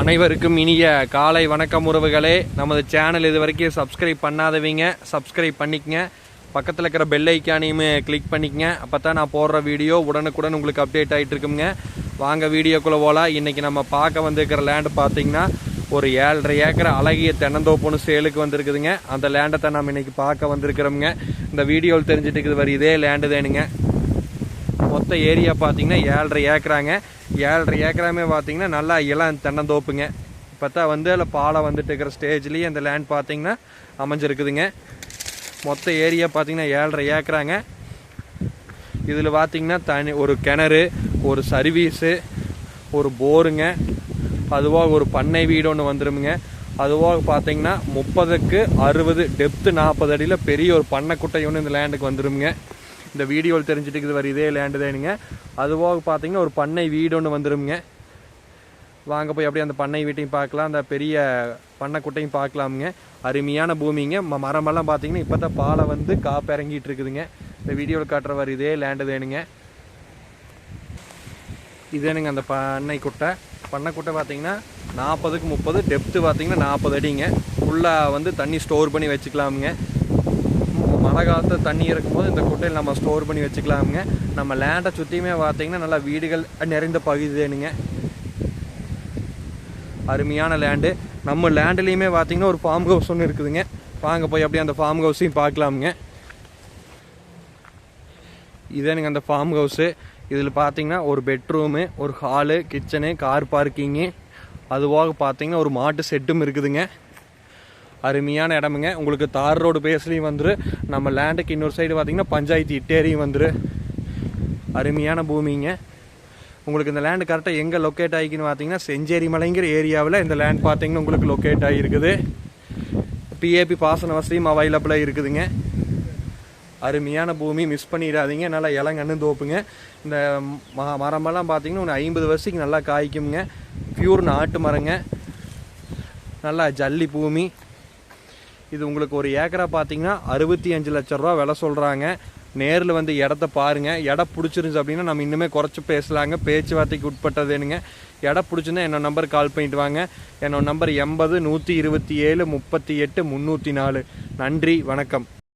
அனைவருக்கும் இனிய காலை வணக்கம் உறவுகளே. நமது சேனல் இது வரைக்கும் சப்ஸ்கிரைப் பண்ணாதவங்க. சப்ஸ்கிரைப் பண்ணிக்கங்க. பக்கத்தில் இருக்கிற பெல் ஐக்கானையுமே கிளிக் பண்ணிக்கங்க. அப்போ தான் நான் போடுற வீடியோ உடனுக்குடன் உங்களுக்கு அப்டேட் ஆகிட்டு இருக்குங்க. வாங்க வீடியோக்குள்ளே போகலாம் இன்றைக்கி நம்ம பார்க்க வந்திருக்கிற லேண்டு பார்த்தீங்கன்னா ஒரு ஏழரை ஏக்கர் அழகிய தென்னந்தோப்புன்னு சேலுக்கு வந்திருக்குதுங்க. அந்த லேண்டை தான் நம்ம இன்றைக்கி பார்க்க வந்திருக்கிறோமுங்க. இந்த வீடியோவில் தெரிஞ்சுட்டு இருக்குது வர இதே லேண்டு தானுங்க. மொத்த ஏரியா பார்த்தீங்கன்னா ஏழரை ஏக்கராங்க. ஏழரை ஏக்கராமே பார்த்தீங்கன்னா நல்லா இளம் தென்னந்தோப்புங்க. இப்போ தான் வந்து அதில் பாலை வந்துட்டு இருக்கிற ஸ்டேஜ்லேயே இந்த லேண்ட் பார்த்தீங்கன்னா அமைஞ்சிருக்குதுங்க. மொத்த ஏரியா பார்த்தீங்கன்னா ஏழரை ஏக்கராங்க. இதில் பார்த்தீங்கன்னா தனி ஒரு கிணறு ஒரு சர்வீஸு ஒரு போருங்க. அதுவாக ஒரு பண்ணை வீடு ஒன்று வந்துருமுங்க. அதுவாக பார்த்தீங்கன்னா முப்பதுக்கு அறுபது டெப்த்து நாற்பது அடியில் பெரிய ஒரு பண்ணைக்குட்டை ஒன்று இந்த லேண்டுக்கு வந்துருமுங்க. இந்த வீடியோவில் தெரிஞ்சுட்டு இருக்குது வர இதே லேண்டு தானுங்க அதுவாக பார்த்தீங்கன்னா ஒரு பண்ணை வீடு ஒன்று வந்துடுங்க வாங்க போய் அப்படியே அந்த பண்ணை வீட்டையும் பார்க்கலாம். அந்த பெரிய பண்ணைக்குட்டையும் பார்க்கலாமுங்க. அருமையான பூமிங்க. ம- மரமெல்லாம் பார்த்தீங்கன்னா இப்போ தான் பாலை வந்து காப்பு இறங்கிட்டு இருக்குதுங்க. இந்த வீடியோவில் காட்டுற வர இதே லேண்டு தானுங்க இதேனுங்க அந்த பண்ணை குட்டை. பண்ணை குட்டை பார்த்தீங்கன்னா நாற்பதுக்கு முப்பது டெப்த்து பார்த்தீங்கன்னா நாற்பது அடிங்க. ஃபுல்லாக வந்து தண்ணி ஸ்டோர் பண்ணி வச்சுக்கலாமுங்க. மழை காலத்தில் தண்ணி இருக்கும்போது இந்த குட்டையில் நம்ம ஸ்டோர் பண்ணி வச்சுக்கலாமுங்க. நம்ம லேண்டை சுற்றியுமே பார்த்தீங்கன்னா நல்லா வீடுகள் நிறைந்த பகுதிதேனுங்க அருமையான லேண்டு நம்ம லேண்ட்லேயுமே பார்த்தீங்கன்னா ஒரு ஃபார்ம் ஹவுஸ் ஒன்று இருக்குதுங்க. வாங்க போய் அப்படியே அந்த ஃபார்ம் ஹவுஸையும் பார்க்கலாமுங்க. இதுதானுங்க அந்த ஃபார்ம் ஹவுஸு இதில் பார்த்தீங்கன்னா ஒரு பெட்ரூமு ஒரு ஹாலு கிச்சனு கார் பார்க்கிங்கு அதுவாக பார்த்தீங்கன்னா ஒரு மாட்டு செட்டும் இருக்குதுங்க. அருமையான இடமுங்க. உங்களுக்கு தார் ரோடு பேஸ்லேயும் வந்துரு. நம்ம லேண்டுக்கு இன்னொரு சைடு பார்த்தீங்கன்னா பஞ்சாயத்து இட்டேரியும் வந்துரு. அருமையான பூமிங்க. உங்களுக்கு இந்த லேண்டு கரெக்டாக எங்கே லொக்கேட் ஆகிக்குன்னு பார்த்தீங்கன்னா செஞ்சேரி மலைங்கிற ஏரியாவில் இந்த லேண்ட் பார்த்தீங்கன்னா உங்களுக்கு லொக்கேட் ஆகிருக்குது பிஏபி பாசன வசதியும் அவைலபிளாக இருக்குதுங்க. அருமையான பூமி மிஸ் பண்ணிடாதீங்க. நல்லா இளங்கன்னு தோப்புங்க. இந்த ம மரமெல்லாம் பார்த்தீங்கன்னா ஒன்று ஐம்பது வருஷத்துக்கு நல்லா காய்க்குங்க பியூர் நாட்டு மரங்க. நல்லா ஜல்லி பூமி. இது உங்களுக்கு ஒரு ஏக்கரா பார்த்தீங்கன்னா அறுபத்தி அஞ்சு லட்ச ரூபா விலை சொல்கிறாங்க நேரில் வந்து இடத்த பாருங்க. இடம் பிடிச்சிருந்துச்சு அப்படின்னா நம்ம இன்னுமே குறைச்சி பேசலாங்க. பேச்சுவார்த்தைக்கு உட்பட்டதுனுங்க இடம் பிடிச்சிருந்தா என்னோட நம்பர் கால் பண்ணிட்டு வாங்க. என்னோட நம்பர் எண்பது நூற்றி இருபத்தி ஏழு முப்பத்தி எட்டு முந்நூற்றி நாலு. நன்றி வணக்கம்.